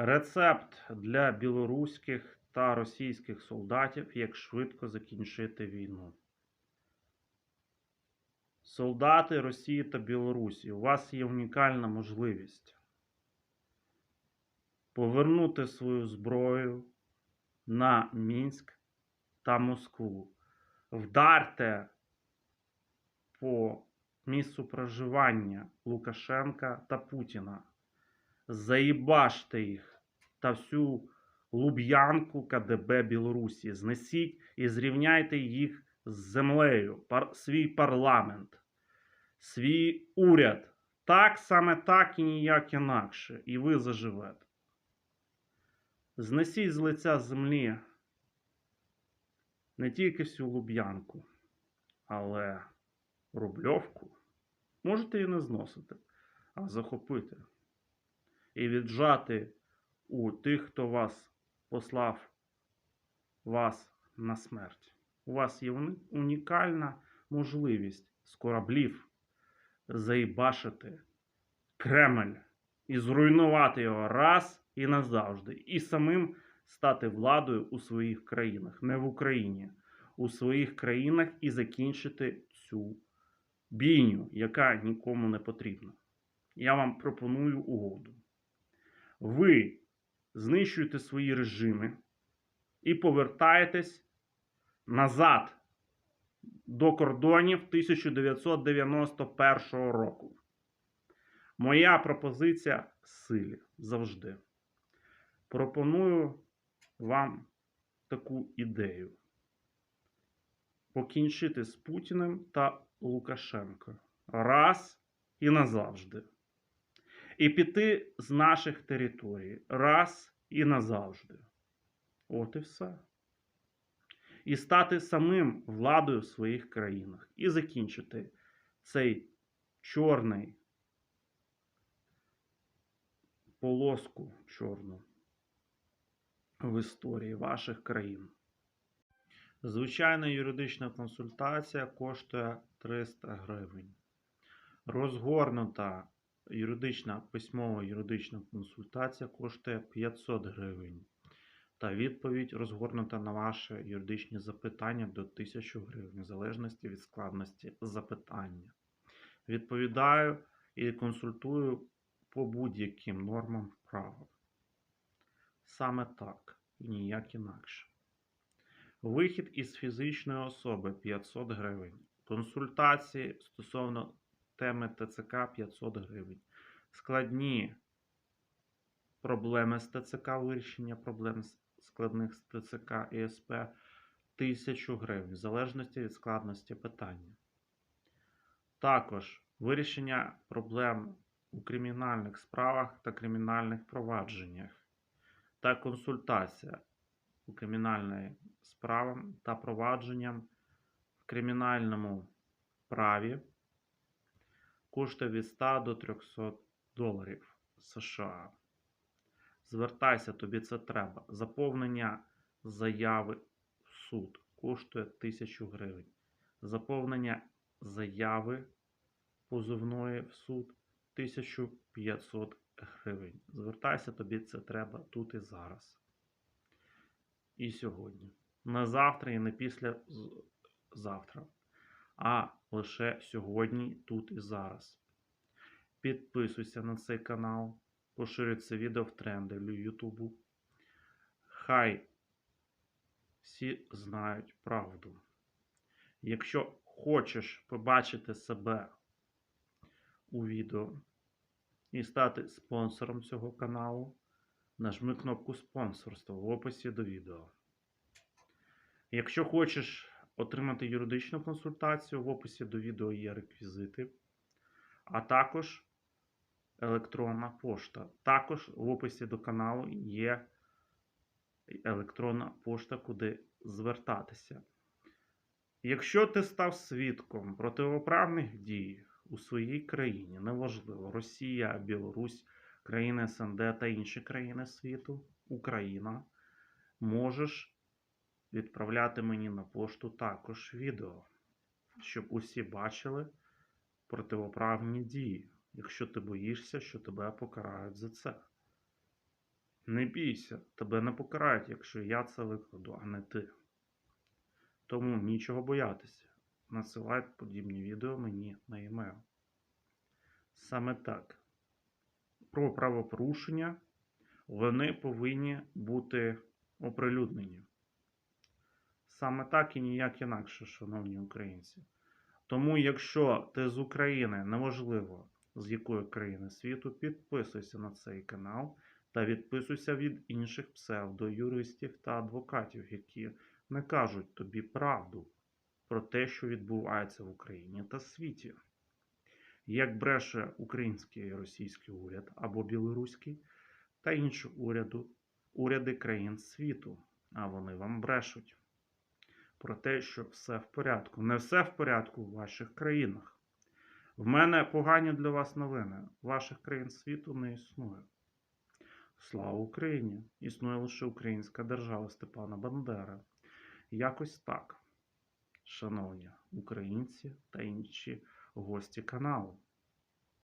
Рецепт для білоруських та російських солдатів, як швидко закінчити війну. Солдати Росії та Білорусі, у вас є унікальна можливість повернути свою зброю на Мінськ та Москву. Вдарте по місцю проживання Лукашенка та Путіна. Заїбаште їх та всю Луб'янку КДБ Білорусі. Знесіть і зрівняйте їх з землею, пар, свій парламент, свій уряд. Так саме так і ніяк інакше. І ви заживете. Знесіть з лиця землі не тільки всю Луб'янку, але Рубльовку можете і не зносити, а захопити і віджати у тих, хто вас послав вас на смерть. У вас є унікальна можливість з кораблів заїбашити Кремль і зруйнувати його раз і назавжди, і самим стати владою у своїх країнах, не в Україні, у своїх країнах і закінчити цю бійню, яка нікому не потрібна. Я вам пропоную угоду. Ви знищуєте свої режими і повертаєтесь назад до кордонів 1991 року. Моя пропозиція силі завжди. Пропоную вам таку ідею покінчити з Путіним та Лукашенко раз і назавжди. І піти з наших територій раз і назавжди. От і все. І стати самим владою в своїх країнах. І закінчити цей чорний полоску чорну в історії ваших країн. Звичайна юридична консультація коштує 300 гривень. Розгорнута юридична письмова юридична консультація коштує 500 гривень. Та відповідь розгорнута на ваші юридичні запитання до 1000 гривень, в залежності від складності запитання. Відповідаю і консультую по будь-яким нормам права. Саме так і ніяк інакше. Вихід із фізичної особи 500 гривень. Консультації стосовно теми ТЦК 500 гривень. Складні проблеми з ТЦК, вирішення проблем складних з ТЦК і СП 1000 гривень, в залежності від складності питання. Також вирішення проблем у кримінальних справах та кримінальних провадженнях та консультація у кримінальної справам та провадженням в кримінальному праві коштує від 100 до 300 доларів США. Звертайся, тобі це треба. Заповнення заяви в суд коштує 1000 гривень. Заповнення заяви позовної в суд 1500 гривень. Звертайся, тобі це треба тут і зараз. І сьогодні. Не завтра і не після завтра, а лише сьогодні, тут і зараз. Підписуйся на цей канал, поширюй це відео в тренди для Ютубу. Хай всі знають правду. Якщо хочеш побачити себе у відео і стати спонсором цього каналу, нажми кнопку спонсорство в описі до відео. Якщо хочеш отримати юридичну консультацію, в описі до відео є реквізити, а також електронна пошта. Також в описі до каналу є електронна пошта, куди звертатися. Якщо ти став свідком противоправних дій у своїй країні, неважливо, Росія, Білорусь, країни СНД та інші країни світу, Україна, можеш відправляти мені на пошту також відео, щоб усі бачили противоправні дії, якщо ти боїшся, що тебе покарають за це. Не бійся, тебе не покарають, якщо я це викладу, а не ти. Тому нічого боятися. Насилайте подібні відео мені на емейл. Саме так. Про правопорушення вони повинні бути оприлюднені. Саме так і ніяк інакше, шановні українці. Тому, якщо ти з України, неважливо з якої країни світу, підписуйся на цей канал та відписуйся від інших псевдоюристів та адвокатів, які не кажуть тобі правду про те, що відбувається в Україні та світі. Як бреше український і російський уряд або білоруський та інші уряду, уряди країн світу, а вони вам брешуть про те, що все в порядку. Не все в порядку в ваших країнах. В мене погані для вас новини. Ваших країн світу не існує. Слава Україні! Існує лише українська держава Степана Бандера. Якось так, шановні українці та інші гості каналу.